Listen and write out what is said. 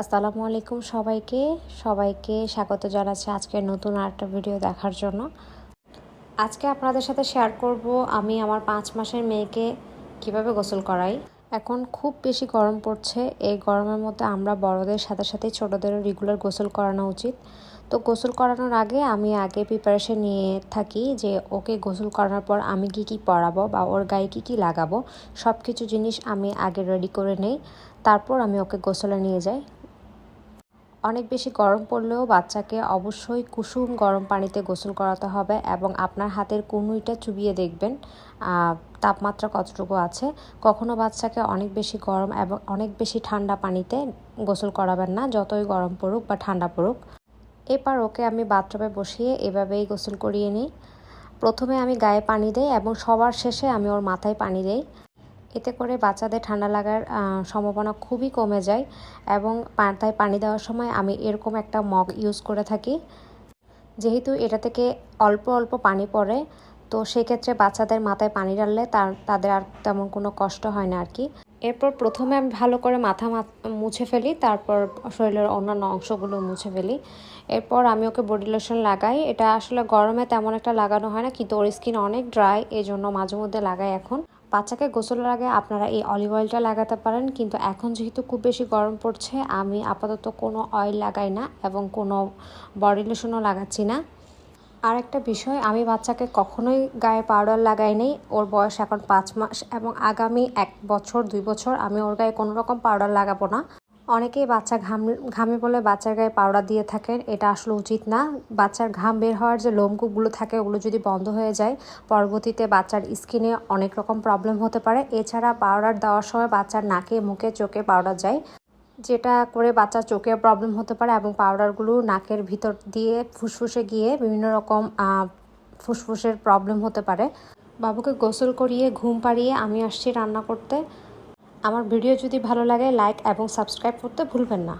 আসসালামু আলাইকুম সবাইকে। সবাইকে স্বাগত জানাচ্ছি আজকে নতুন আরেকটা ভিডিও দেখার জন্য। আজকে আপনাদের সাথে শেয়ার করব আমি আমার পাঁচ মাসের মেয়েকে কীভাবে গোসল করাই। এখন খুব বেশি গরম পড়ছে। এই গরমের মধ্যে আমরা বড়দের সাথে সাথে ছোটদেরও রেগুলার গোসল করানো উচিত। তো গোসল করানোর আগে আমি আগে প্রিপারেশন নিয়ে থাকি যে ওকে গোসল করানোর পর আমি কি কি পরাবো বা ওর গায়ে কি কি লাগাবো সব কিছু জিনিস আমি আগে রেডি করে নেই। তারপর আমি ওকে গোসলে নিয়ে যাই। অনেক বেশি গরম পড়লেও বাচ্চাকে অবশ্যই কুসুম গরম পানিতে গোসল করাতে হবে এবং আপনার হাতের কুনুইটা চুবিয়ে দেখবেন তাপমাত্রা কতটুকু আছে। কখনো বাচ্চাকে অনেক বেশি গরম এবং অনেক বেশি ঠান্ডা পানিতে গোসল করাবেন না, যতই গরম পড়ুক বা ঠান্ডা পড়ুক। এবার ওকে আমি বাথরুমে বসিয়ে এভাবেই গোসল করিয়ে নিই। প্রথমে আমি গায়ে পানি দেই এবং সবার শেষে আমি ওর মাথায় পানি দেই। এতে করে বাচ্চাদের ঠান্ডা লাগার সম্ভাবনা খুবই কমে যায় এবং মাথায় পানি দেওয়ার সময় আমি এরকম একটা মগ ইউজ করে থাকি। যেহেতু এটা থেকে অল্প অল্প পানি পড়ে, তো সেক্ষেত্রে বাচ্চাদের মাথায় পানি ডাললে তার, তাদের আর তেমন কোনো কষ্ট হয় না আর কি এরপর প্রথমে আমি ভালো করে মাথা মুছে ফেলি, তারপর শরীরের অন্যান্য অংশগুলো মুছে ফেলি। এরপর আমি ওকে বডি লোশন লাগাই। এটা আসলে গরমে তেমন একটা লাগানো হয় না, কিন্তু ওর স্কিন অনেক ড্রাই এই জন্য মাঝে মধ্যে লাগাই এখন। বাচ্চাকে গোসলের আগে আপনারা এই অলিভ অয়েলটা লাগাতে পারেন, কিন্তু এখন যেহেতু খুব বেশি গরম পড়ছে, আমি আপাতত কোনো অয়েল লাগাই না এবং কোনো বডি লোশনও লাগাচ্ছি না। আর একটা বিষয়, আমি বাচ্চাকে কখনোই গায়ে পাউডার লাগাই নেই, ওর বয়স এখন পাঁচ মাস এবং আগামী এক বছর, দুই বছর আমি ওর গায়ে কোনো রকম পাউডার লাগাবো না। অনেকেই বাচ্চা ঘাম, ঘামে বলে বাচ্চার গায়ে পাউডার দিয়ে থাকেন। এটা আসলে উচিত না। বাচ্চার ঘাম বের হওয়ার যে লোমকূপগুলো থাকে, ওগুলো যদি বন্ধ হয়ে যায়, পরবর্তীতে বাচ্চার স্কিনে অনেক রকম প্রবলেম হতে পারে। এছাড়া পাউডার দেওয়ার সময় বাচ্চার নাকে, মুখে, চোখে পাউডার যায়, যেটা করে বাচ্চার চোখে প্রবলেম হতে পারে এবং পাউডারগুলো নাকের ভিতর দিয়ে ফুসফুসে গিয়ে বিভিন্ন রকম ফুসফুসের প্রবলেম হতে পারে। বাবুকে গোসল করিয়ে, ঘুম পাড়িয়ে আমি আসছি রান্না করতে। আমার ভিডিও যদি ভালো লাগে লাইক এবং সাবস্ক্রাইব করতে ভুলবেন না।